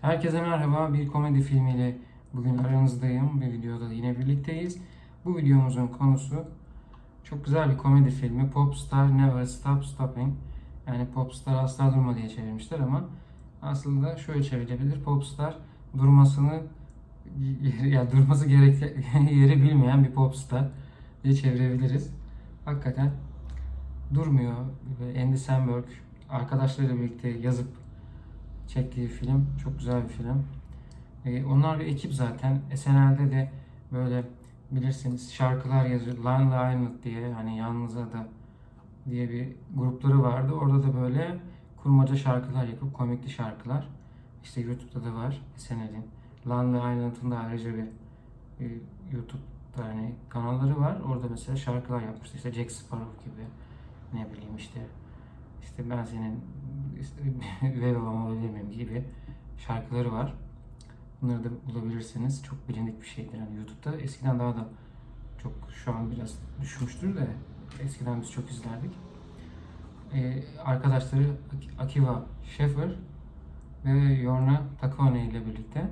Herkese merhaba. Bir komedi filmiyle bugün aranızdayım. Bir videoda yine birlikteyiz. Bu videomuzun konusu çok güzel bir komedi filmi. Popstar Never Stop Stopping. Yani Popstar asla durma diye çevirmişler ama aslında şöyle çevrilebilir. Popstar durmasını ya durması gereken yeri bilmeyen bir popstar diye çevirebiliriz. Hakikaten durmuyor. Andy Samberg arkadaşlarıyla birlikte yazıp çektiği film. Çok güzel bir film. Ee, onlar bir ekip zaten. SNL'de de böyle bilirsiniz şarkılar yazıyor. Line Line diye hani yalnıza da diye bir grupları vardı. Orada da böyle kurmaca şarkılar yapıp komikli şarkılar. İşte YouTube'da da var SNL'in. Lonely Island'ın da ayrıca bir e, YouTube'da hani kanalları var. Orada mesela şarkılar yapmıştı. İşte Jack Sparrow gibi ne bileyim işte işte ben senin olabilir miyim gibi şarkıları var. Bunları da bulabilirsiniz. Çok bilindik bir şeydir yani YouTube'da. Eskiden daha da çok şu an biraz düşmüştür de eskiden biz çok izlerdik. Ee, arkadaşları Ak- Akiva Scheffer ve Yorna Takone ile birlikte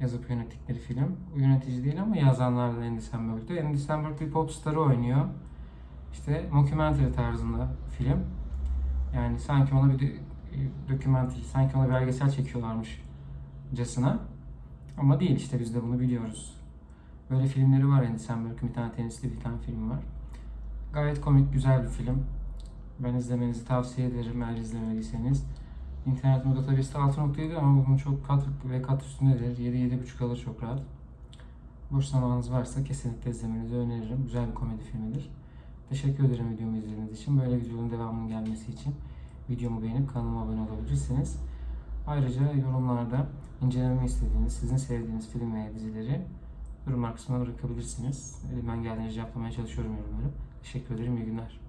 yazıp yönettikleri film. O yönetici değil ama yazanlar da Andy Samberg'de. Andy Samberg bir popstarı oynuyor. İşte mockumentary tarzında film. Yani sanki ona bir de, sanki ona belgesel çekiyorlarmışcasına. Ama değil işte biz de bunu biliyoruz. Böyle filmleri var Andy Samberg'in bir tane tenisli bir tane film var. Gayet komik, güzel bir film. Ben izlemenizi tavsiye ederim eğer izlemediyseniz. İnternet Moda tabii 6.7 ama bunun çok kat ve kat üstündedir. 7-7.5 alır çok rahat. Boş zamanınız varsa kesinlikle izlemenizi öneririm. Güzel bir komedi filmidir. Teşekkür ederim videomu izlediğiniz için. Böyle videoların devamının gelmesi için videomu beğenip kanalıma abone olabilirsiniz. Ayrıca yorumlarda incelememi istediğiniz, sizin sevdiğiniz film veya dizileri yorumlar kısmına bırakabilirsiniz. Elimden geldiğince cevaplamaya çalışıyorum yorumları. Teşekkür ederim, iyi günler.